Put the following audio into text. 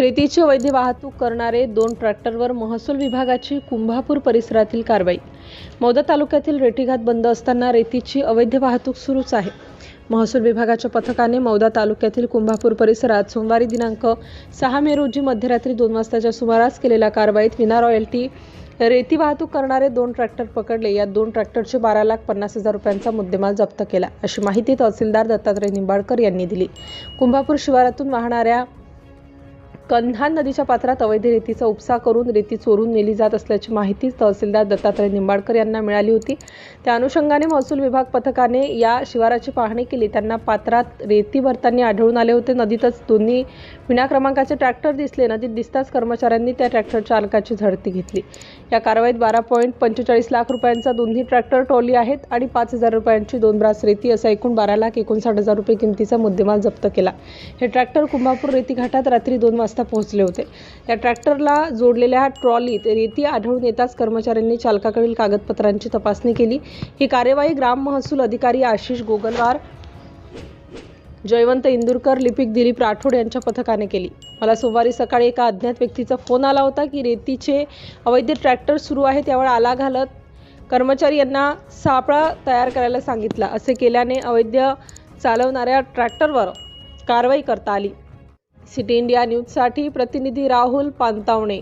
रेतीची वैध वाहतूक करणारे दोन ट्रॅक्टरवर महसूल विभागाची कुंभापूर परिसरातील कारवाई. मौदा तालुक्यातील रेटीघाट बंद असताना रेतीची अवैध वाहतूक सुरूच आहे. महसूल विभागाच्या पथकाने मौदा तालुक्यातील कुंभापूर परिसरात सोमवारी दिनांक सहा मे रोजी मध्यरात्री दोन वाजताच्या सुमारास केलेल्या कारवाईत विना रॉयल्टी रेती वाहतूक करणारे दोन ट्रॅक्टर पकडले. या दोन ट्रॅक्टरचे बारा लाख पन्नास हजार रुपयांचा मुद्देमाल जप्त केला. अशी माहिती तहसीलदार दत्तात्रय निंबाळकर यांनी दिली. कुंभापूर शिवारातून वाहणाऱ्या कन्हान नदीच्या पात्रात अवैध रेतीचा उपसा करून रेती चोरून नेली जात असल्याची माहिती तहसीलदार दत्तात्रय निंबाळकर यांना मिळाली होती. त्या अनुषंगाने महसूल विभाग पथकाने या शिवाराची पाहणी केली. त्यांना पात्रात रेती भरताना आढळून आले होते. नदीतच दोन्ही विना क्रमांकाचे ट्रॅक्टर दिसले. नदीत दिसताच कर्मचाऱ्यांनी त्या ट्रॅक्टर चालकाची झडती घेतली. या कारवाईत बारा पॉईंट पंचेचाळीस लाख रुपयांचा दोन्ही ट्रॅक्टर ट्रॉली आहेत आणि पाच हजार रुपयांची दोन ब्रास रेती असा एकूण बारा लाख एकोणसाठ हजार रुपये किमतीचा मुद्देमाल जप्त केला. हे ट्रॅक्टर कुंभापूर रेती घाटात रात्री दोन वाजता वाजता पोहोचले होते. या ट्रॅक्टरला जोडलेल्या ट्रॉलीत रेती आढळून येताच कर्मचाऱ्यांनी चालकाकडील कागदपत्रांची तपासणी केली. ही कार्यवाही ग्राम महसूल अधिकारी आशिष गोगलवार जयवंत इंदुरकर लिपिक दिलीप राठोड यांच्या पथकाने केली. मला सोमवारी सकाळी एका अज्ञात व्यक्तीचा फोन आला होता की रेतीचे अवैध ट्रॅक्टर सुरू आहे त्यावर आला घालत कर्मचारी यांना सापळा तयार करायला सांगितला. असे केल्याने अवैध चालवणाऱ्या ट्रॅक्टरवर कारवाई करता आली. सिटी इंडिया न्यूजसाठी प्रतिनिधी राहुल पांतावणे